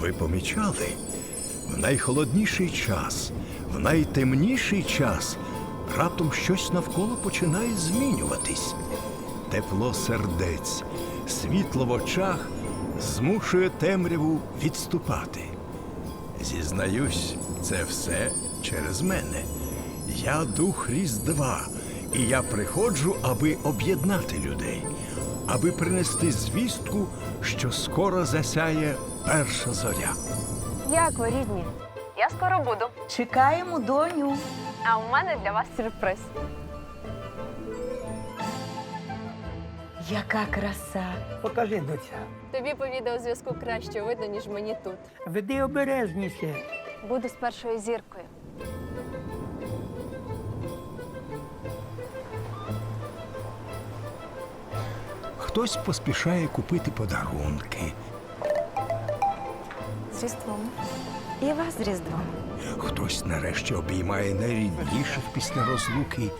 ви помічали? В найхолодніший час, в найтемніший час раптом щось навколо починає змінюватись. Тепло сердець, світло в очах змушує темряву відступати. Зізнаюсь, це все через мене. Я дух Різдва, і я приходжу, аби об'єднати людей, аби принести звістку, що скоро засяє перша зоря. Як ви, рідні? Я скоро буду. Чекаємо доню. А у мене для вас сюрприз. Яка краса. Покажи, доця. Тобі по відеозв'язку краще видно, ніж мені тут. Веди обережніше. Буду з першою зіркою. Хтось поспішає купити подарунки, Різдвом. І вас з Різдвом. хтось нарешті обіймає найрідніших після розлуки.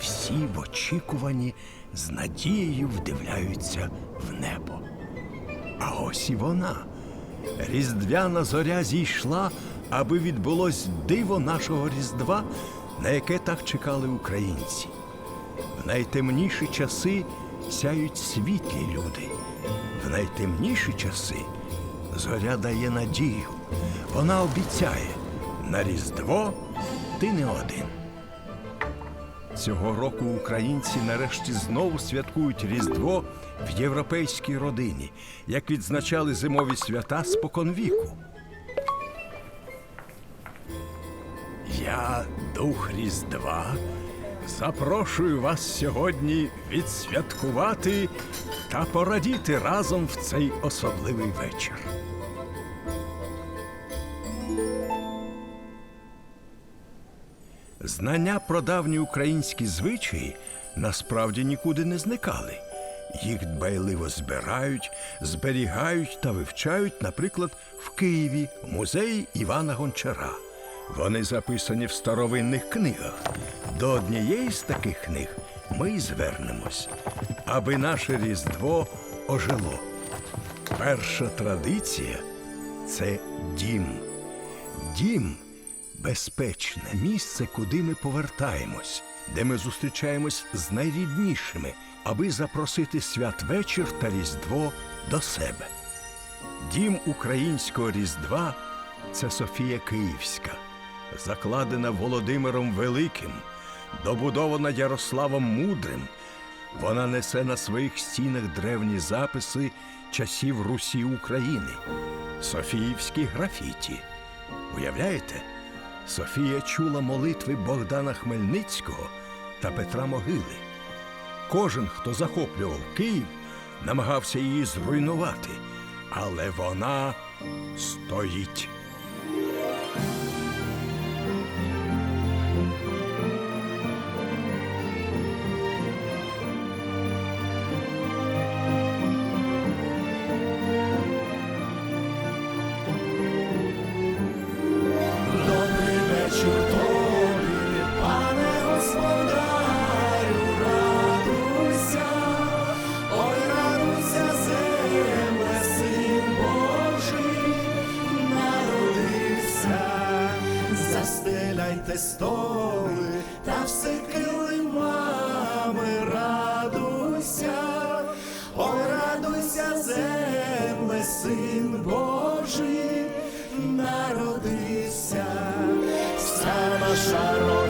Всі в очікуванні з надією вдивляються в небо. А ось і вона. Різдвяна зоря зійшла, аби відбулось диво нашого Різдва, на яке так чекали українці. В найтемніші часи сяють світлі люди. В найтемніші часи зоря дає надію. Вона обіцяє на Різдво ти не один. Цього року українці нарешті знову святкують Різдво в європейській родині, як відзначали зимові свята споконвіку. Я, дух Різдва, запрошую вас сьогодні відсвяткувати та порадіти разом в цей особливий вечір. Знання про давні українські звичаї насправді нікуди не зникали. Їх дбайливо збирають, зберігають та вивчають, наприклад, в Києві музеї Івана Гончара. Вони записані в старовинних книгах. До однієї з таких книг ми й звернемось, аби наше Різдво ожило. Перша традиція це дім. Дім безпечне місце, куди ми повертаємось, де ми зустрічаємось з найріднішими, аби запросити святвечір та Різдво до себе. Дім українського Різдва це Софія Київська, закладена Володимиром Великим, добудована Ярославом Мудрим. Вона несе на своїх стінах древні записи часів Русі України, Софіївські графіті. Уявляєте? Софія чула молитви Богдана Хмельницького та Петра Могили. Кожен, хто захоплював Київ, намагався її зруйнувати, але вона стоїть. Столи та все килимами, радуйся, ой, радуйся, земле, син Божий, народився, вся наша родина.